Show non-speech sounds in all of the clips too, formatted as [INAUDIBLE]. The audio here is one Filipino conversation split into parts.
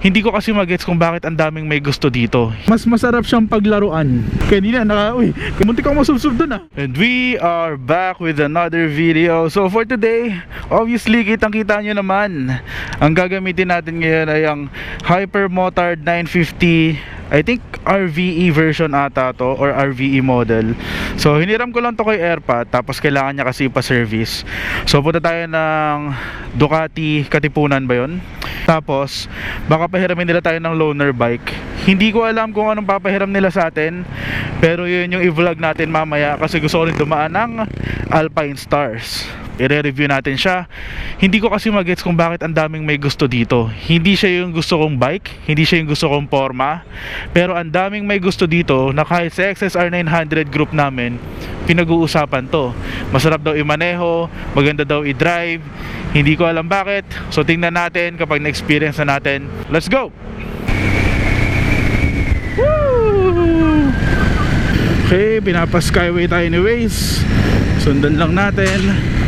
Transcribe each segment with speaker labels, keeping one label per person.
Speaker 1: Hindi ko kasi magets kung bakit ang daming may gusto dito. Mas masarap siyang paglaruan. Kanina, naka, uy, kumunti kang masubsob dun ah. And we are back with another video. So for today, obviously, kitang-kita nyo naman. Ang gagamitin natin ngayon ay ang Hyper Motard 950 I think RVE version ata to or RVE model. So hiniram ko lang to kay Airpat tapos kailangan niya kasi pa-service. So punta tayo ng Ducati Katipunan ba 'yon? Tapos baka pahiramin nila tayo ng loaner bike. Hindi ko alam kung anong papahiram nila sa atin. Pero yun yung i-vlog natin mamaya kasi gusto ko rin dumaan ng Alpine Stars i-review natin siya. Hindi ko kasi magets kung bakit ang daming may gusto dito. Hindi siya yung gusto kong bike, hindi siya yung gusto kong forma, pero ang daming may gusto dito na kahit sa XSR 900 group namin, pinag-uusapan to. Masarap daw imaneho, maganda daw i-drive, hindi ko alam bakit. So tingnan natin kapag na-experience na natin. Let's go! Woo! Okay, pinapa-skyway tayo ni Waze. Sundan lang natin.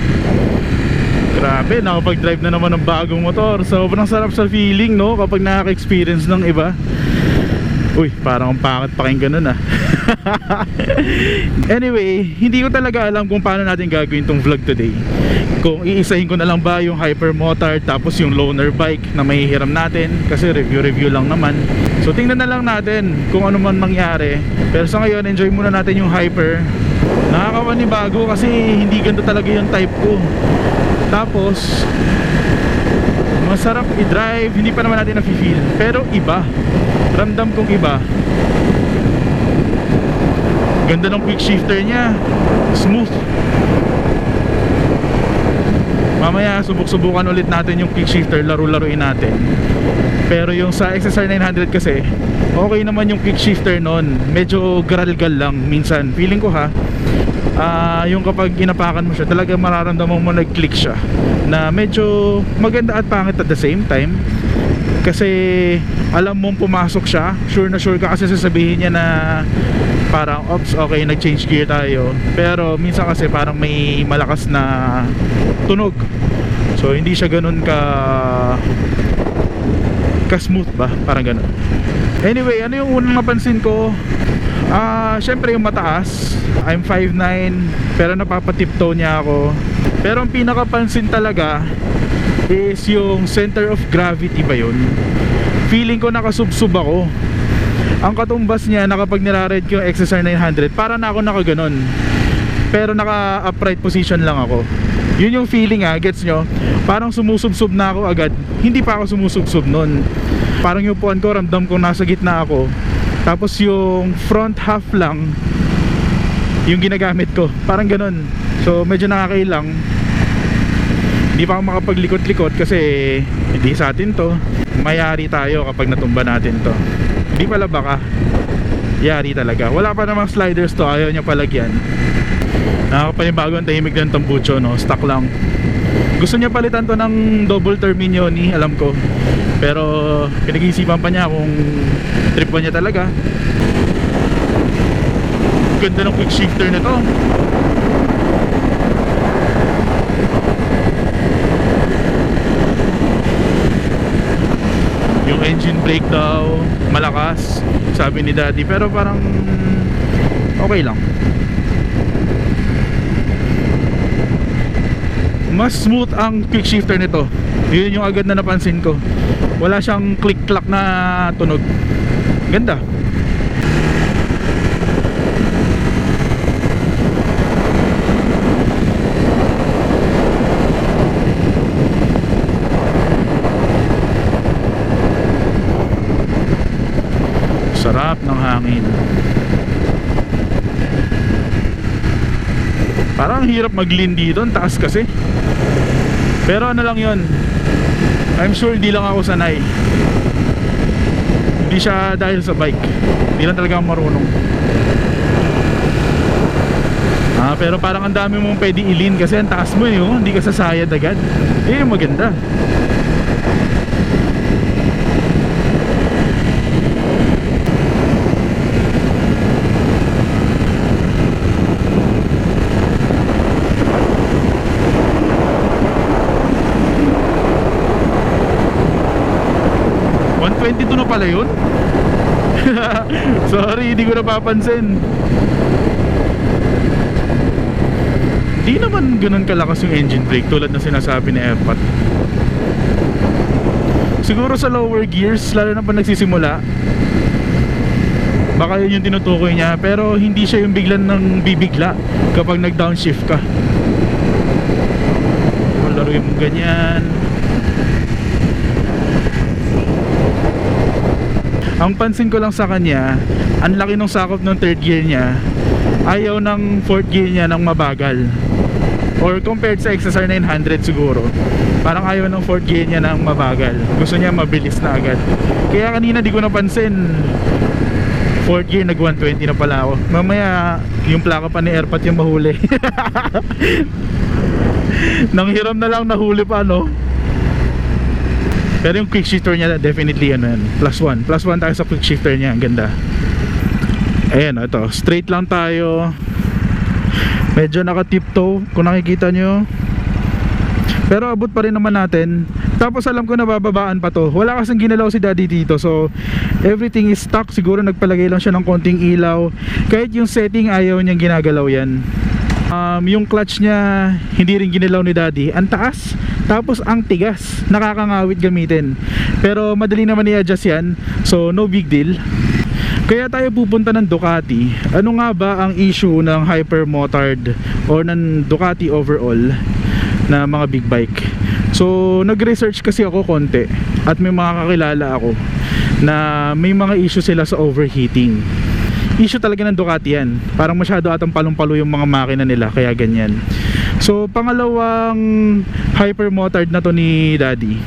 Speaker 1: Grabe, nakapag-drive na naman ng bagong motor. Sobrang sarap sa feeling, no? Kapag nakaka-experience ng iba. Uy, parang ang pangit pakinggan nun ah. [LAUGHS] anyway, hindi ko talaga alam kung paano natin gagawin tong vlog today. Kung iisahin ko na lang ba yung hyper motard tapos yung loaner bike na mahihiram natin kasi review-review lang naman. So tingnan na lang natin kung ano man mangyari. Pero sa ngayon, enjoy muna natin yung hyper. Nakakapanibago kasi hindi ganito talaga yung type ko. Tapos masarap i-drive, hindi pa naman natin na-feel. Pero iba. Ramdam kong iba. Ganda ng quick shifter niya. Smooth. Mamaya subuk-subukan ulit natin yung quick shifter, laro-laruin natin. Pero yung sa XSR 900 kasi, okay naman yung quick shifter nun. Medyo garalgal lang minsan. Feeling ko ha, ah yung kapag inapakan mo siya talaga mararamdaman mo nag-click siya na medyo maganda at pangit at the same time. Kasi alam mong pumasok siya sure na sure ka kasi sasabihin niya na parang ops okay nag-change gear tayo. Pero minsan kasi parang may malakas na tunog. So hindi siya ganun ka ka smooth ba? Parang ganun. Anyway ano yung unang napansin ko Ah, syempre yung mataas. I'm 5'9", pero napapatiptoe niya ako. Pero ang pinakapansin talaga is yung center of gravity ba yun? Feeling ko nakasubsub ako. Ang katumbas niya na kapag ko yung XSR 900, para na ako nakaganon. Pero naka-upright position lang ako. Yun yung feeling ah, gets nyo? Parang sumusubsub na ako agad. Hindi pa ako sumusubsub nun. Parang yung puan ko, ramdam ko nasa gitna ako tapos yung front half lang yung ginagamit ko. Parang ganun. So medyo nakakailang. Hindi pa ako makapaglikot-likot kasi hindi sa atin to. Mayari tayo kapag natumba natin to. Hindi pala baka. Yari talaga. Wala pa namang sliders to. Ayaw niya palagyan. Nakakapanibago ang tahimik ng tambucho no? Stock lang. Gusto niya palitan to ng double terminioni alam ko pero pinag-iisipan pa niya kung trip ba niya talaga. Ganda ng quick shifter na to. Yung engine brake daw malakas sabi ni daddy. Pero parang okay lang. Mas smooth ang quick shifter nito yun yung agad na napansin ko. Wala siyang click clack na tunog. Ganda. Sarap ng hangin. Parang ang hirap mag-lean dito. Ang taas kasi. Pero ano lang yun I'm sure hindi lang ako sanay. Hindi siya dahil sa bike. Hindi lang talaga marunong. Ah, pero parang ang dami mong pwede ilin kasi ang taas mo eh oh. hindi ka sasayad agad. Eh maganda 122 na pala yun? [LAUGHS] Sorry, hindi ko napapansin. Di naman ganun kalakas yung engine brake tulad na sinasabi ni F-Pat. Siguro sa lower gears, lalo na pa nagsisimula, baka yun yung tinutukoy niya. Pero hindi siya yung biglan ng bibigla kapag nag-downshift ka. Laruin mo ganyan. Ang pansin ko lang sa kanya, ang laki ng sakop ng third gear niya, ayaw ng fourth gear niya ng mabagal. Or compared sa XSR 900 siguro, parang ayaw ng fourth gear niya ng mabagal. Gusto niya mabilis na agad. Kaya kanina di ko napansin, fourth gear nag 120 na pala ako. Mamaya, yung plaka pa ni Airpat yung mahuli. [LAUGHS] Nang hiram na lang nahuli pa no. Pero yung quick shifter niya definitely ano yan, plus 1. Plus 1 tayo sa quick shifter niya, ang ganda. Ayan, ito, straight lang tayo. Medyo naka-tiptoe kung nakikita nyo. Pero abot pa rin naman natin. Tapos alam ko na bababaan pa to. Wala kasing ginalaw si daddy dito. So everything is stuck. Siguro nagpalagay lang siya ng konting ilaw. Kahit yung setting ayaw niyang ginagalaw yan. Um, yung clutch niya hindi rin ginalaw ni daddy. Ang taas. Tapos ang tigas. Nakakangawit gamitin. Pero madali naman i-adjust yan. So no big deal. Kaya tayo pupunta ng Ducati. Ano nga ba ang issue ng hypermotard or ng Ducati overall na mga big bike? So, nag-research kasi ako konti at may mga kakilala ako na may mga issue sila sa overheating. Issue talaga ng Ducati yan. Parang masyado atang palong-palo yung mga makina nila kaya ganyan. So, pangalawang hypermotard na to ni Daddy.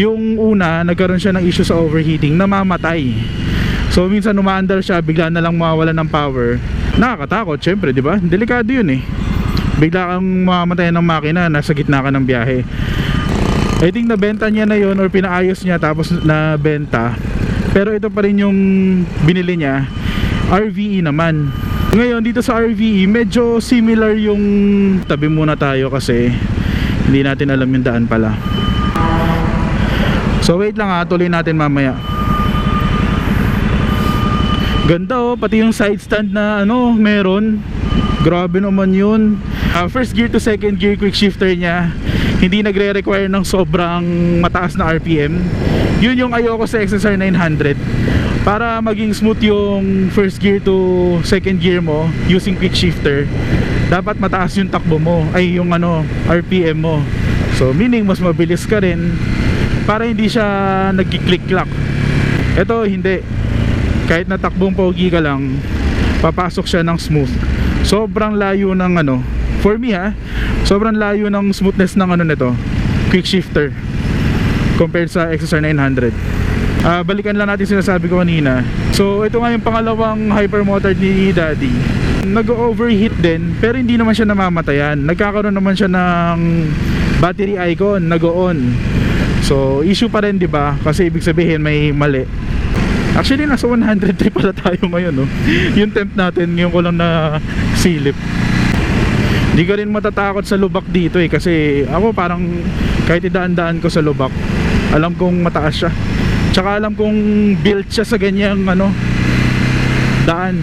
Speaker 1: Yung una, nagkaroon siya ng issue sa overheating, namamatay. So minsan umaandar siya, bigla na lang mawawala ng power. Nakakatakot, syempre, 'di ba? Delikado 'yun eh. Bigla kang mamamatay ng makina nasa gitna ka ng biyahe. I think nabenta niya na 'yon or pinaayos niya tapos nabenta. Pero ito pa rin yung binili niya. RVE naman. Ngayon dito sa RVE, medyo similar yung tabi muna tayo kasi hindi natin alam yung daan pala. So wait lang ha, tuloy natin mamaya. Ganda oh, pati yung side stand na ano, meron. Grabe naman yun. Ah, first gear to second gear quick shifter niya. Hindi nagre-require ng sobrang mataas na RPM. Yun yung ayoko sa XSR 900. Para maging smooth yung first gear to second gear mo using quick shifter, dapat mataas yung takbo mo, ay yung ano, RPM mo. So meaning mas mabilis ka rin para hindi siya nagki-click-clack. Ito hindi. Kahit natakbong pogi ka lang papasok siya ng smooth. Sobrang layo ng ano for me ha? Sobrang layo ng smoothness ng ano nito quick shifter compared sa XSR 900 Ah, balikan lang natin sinasabi ko kanina. So ito nga yung pangalawang hypermotard ni daddy. Nag-overheat din pero hindi naman siya namamatayan. Nagkakaroon naman siya ng battery icon nag-on. So issue pa rin ba? Kasi ibig sabihin may mali. Actually, nasa 103 pala tayo ngayon, no? [LAUGHS] Yung temp natin, ngayon ko lang na silip. Hindi ka rin matatakot sa lubak dito eh, kasi ako parang kahit idaan-daan ko sa lubak, alam kong mataas siya. Tsaka alam kong built siya sa ganyang ano, daan.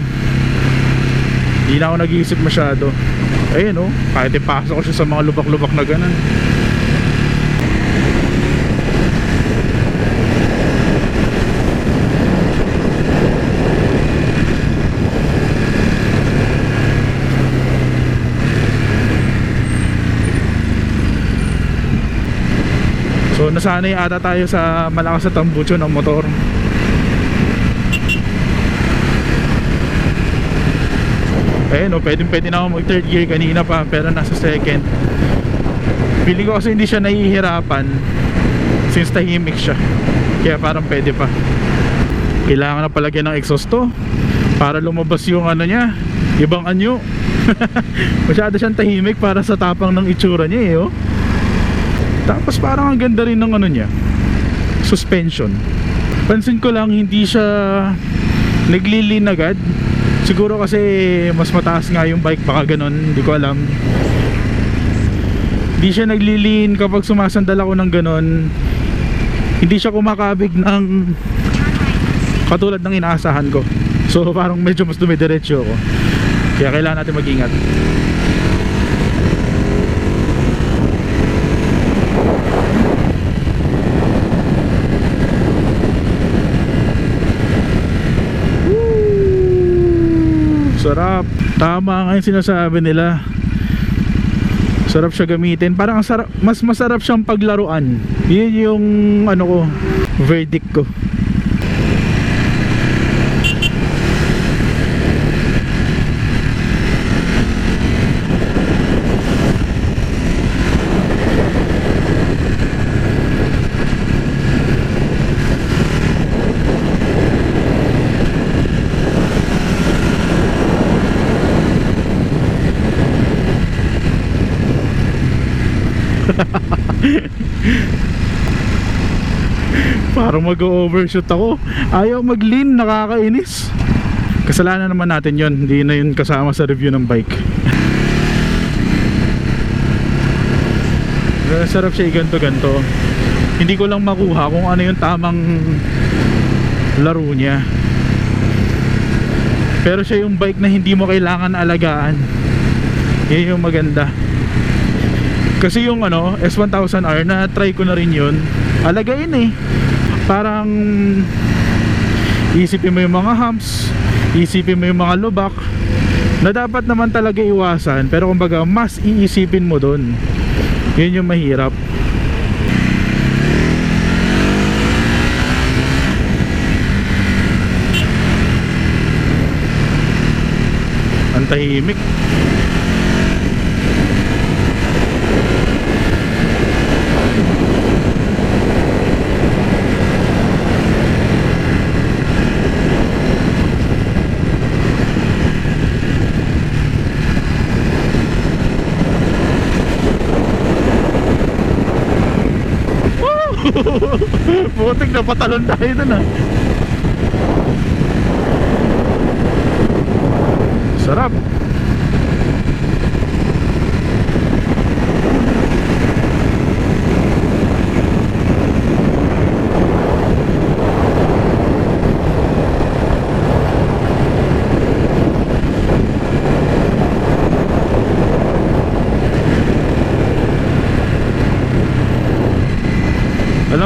Speaker 1: Hindi na ako nag-iisip masyado. Ayun, no? Kahit ipasok ko siya sa mga lubak-lubak na ganun. So nasanay ata tayo sa malakas na tambucho ng motor. Eh no, pwede pwede na ako mag third gear kanina pa pero nasa second. Feeling ko kasi hindi siya nahihirapan Since tahimik siya. Kaya parang pwede pa. Kailangan na palagyan ng exhaust to Para lumabas yung ano niya Ibang anyo. [LAUGHS] Masyado siyang tahimik para sa tapang ng itsura niya eh oh. Tapos parang ang ganda rin ng ano niya Suspension. Pansin ko lang hindi siya Naglilin agad. Siguro kasi mas mataas nga yung bike Baka ganun, hindi ko alam. Hindi siya naglilin kapag sumasandal ako ng ganun. Hindi siya kumakabig ng katulad ng inaasahan ko. So [LAUGHS] parang medyo mas dumidiretso ako. Kaya kailangan natin mag-ingat sarap. Tama nga yung sinasabi nila. Sarap siya gamitin. Parang ang sarap, mas masarap siyang paglaruan. Yun yung ano ko verdict ko Parang mag-overshoot ako. Ayaw mag-lean, nakakainis. Kasalanan naman natin yon Hindi na yun kasama sa review ng bike. Pero [LAUGHS] sarap siya ganto-ganto. Hindi ko lang makuha kung ano yung tamang laro niya. Pero siya yung bike na hindi mo kailangan alagaan. Yun yung maganda. Kasi yung ano, S1000R na try ko na rin yun. Alagain eh. Parang isipin mo yung mga humps, isipin mo yung mga lubak na dapat naman talaga iwasan pero kumbaga mas iisipin mo doon. Yun yung mahirap. Ang tahimik. Putik na patalon tayo dun ah. Sarap.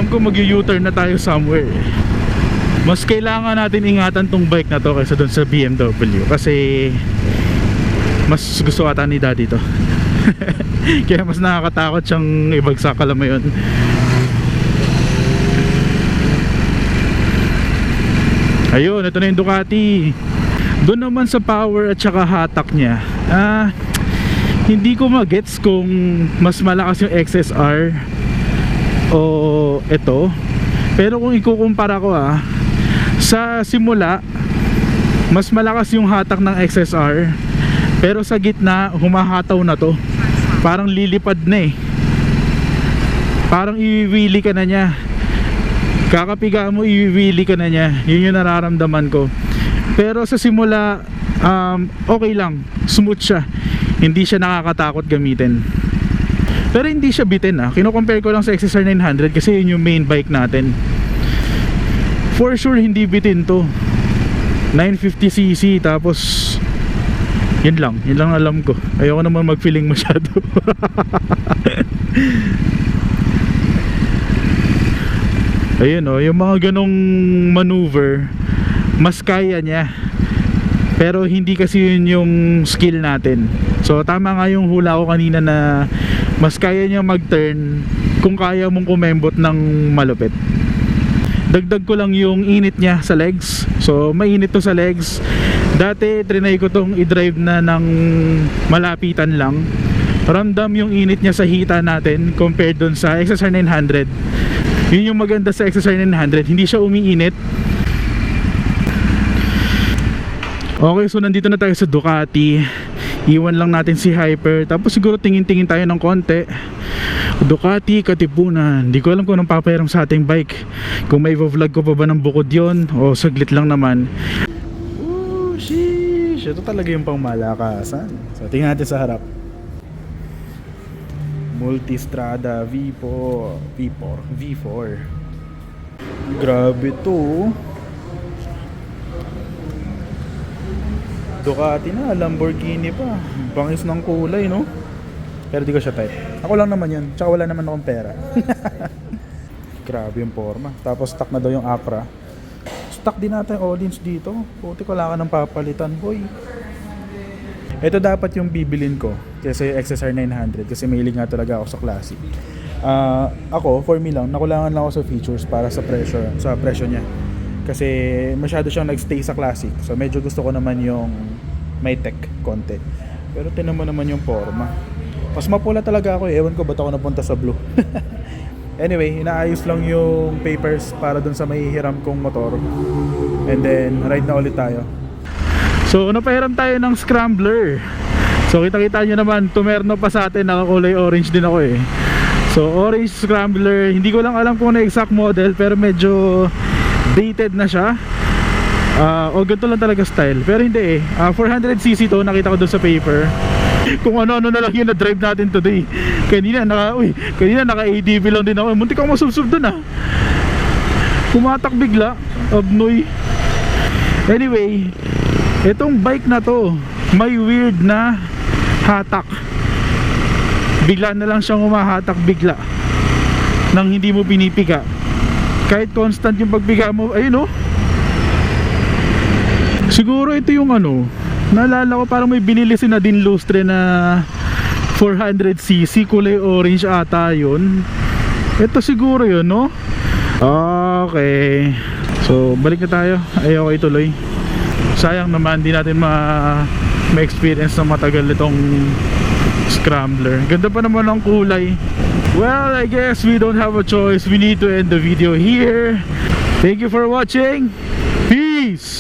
Speaker 1: Alam ko mag-u-turn na tayo somewhere. Mas kailangan natin ingatan tong bike na to kaysa dun sa BMW kasi mas gusto ata ni daddy to. [LAUGHS] Kaya mas nakakatakot siyang ibagsak alam mo yun. Ayun, ito na yung Ducati. Doon naman sa power at saka hatak niya. Ah, hindi ko magets kung mas malakas yung XSR o ito pero kung ikukumpara ko ah sa simula mas malakas yung hatak ng XSR pero sa gitna humahataw na to. Parang lilipad na eh. Parang iwiwili ka na niya. Kakapiga mo iwiwili ka na niya. Yun yung nararamdaman ko. Pero sa simula um, okay lang. Smooth siya. Hindi siya nakakatakot gamitin pero hindi siya bitin ah. Kino-compare ko lang sa XSR 900 kasi yun yung main bike natin. For sure hindi bitin to. 950cc tapos yun lang, yun lang alam ko. Ayoko naman mag-feeling masyado. [LAUGHS] Ayun oh, yung mga ganong maneuver mas kaya niya. Pero hindi kasi yun yung skill natin. So tama nga yung hula ko kanina na mas kaya niya mag-turn kung kaya mong kumembot ng malupit. Dagdag ko lang yung init niya sa legs. So mainit to sa legs. Dati trinay ko tong i-drive na ng malapitan lang. Ramdam yung init niya sa hita natin compared dun sa XSR 900. Yun yung maganda sa XSR 900. Hindi siya umiinit. Okay, so nandito na tayo sa Ducati. Iwan lang natin si Hyper. Tapos siguro tingin-tingin tayo ng konti. Ducati, Katipunan. Hindi ko alam kung anong papayarang sa ating bike. Kung may vlog ko pa ba ng bukod yon o saglit lang naman. Oh, sheesh. Ito talaga yung pangmalakasan. So, tingnan natin sa harap. Multistrada V4 V4 V4 Grabe to. Ducati na, Lamborghini pa. Bangis ng kulay, no? Pero di ko siya type. Ako lang naman yun. Tsaka wala naman akong pera. [LAUGHS] Grabe yung forma. Tapos stock na daw yung Acra. Stock din natin yung audience dito. Puti ko wala ka ng papalitan, boy. Ito dapat yung bibilin ko kasi yung XSR 900 kasi mahilig nga talaga ako sa classic. Ah, ako, for me lang, nakulangan lang ako sa features para sa presyo, sa presyo niya. Kasi masyado siyang nagstay sa classic. So medyo gusto ko naman yung may tech konti. Pero tinan mo naman yung forma. Mas mapula talaga ako eh. Ewan ko ba't ako napunta sa blue. [LAUGHS] anyway, inaayos lang yung papers para dun sa may hiram kong motor. And then, ride na ulit tayo. So, napahiram tayo ng scrambler. So, kita-kita nyo naman, tumerno pa sa atin, nakakulay orange din ako eh. So, orange scrambler, hindi ko lang alam kung ano yung exact model, pero medyo dated na siya. Ah, o ganito lang talaga style. Pero hindi eh. Ah, 400cc to, nakita ko doon sa paper. Kung ano-ano na lang yung na-drive natin today. Kanina, naka, uy, kanina naka-ADV lang din ako. Muntik ako masubsob doon ah. Kumatak bigla. Abnoy. Anyway, itong bike na to, may weird na hatak. Bigla na lang siyang umahatak bigla. Nang hindi mo pinipika. Kahit constant yung pagpiga mo, ayun oh. Siguro ito yung ano, naalala ko parang may binili si Nadine Lustre na 400cc, kulay orange ata yun. Ito siguro yun, no? Okay. So, balik na tayo. Ayaw ko ituloy. Sayang naman, di natin ma ma-experience ng matagal itong scrambler. Ganda pa naman ang kulay. Well, I guess we don't have a choice. We need to end the video here. Thank you for watching. Peace!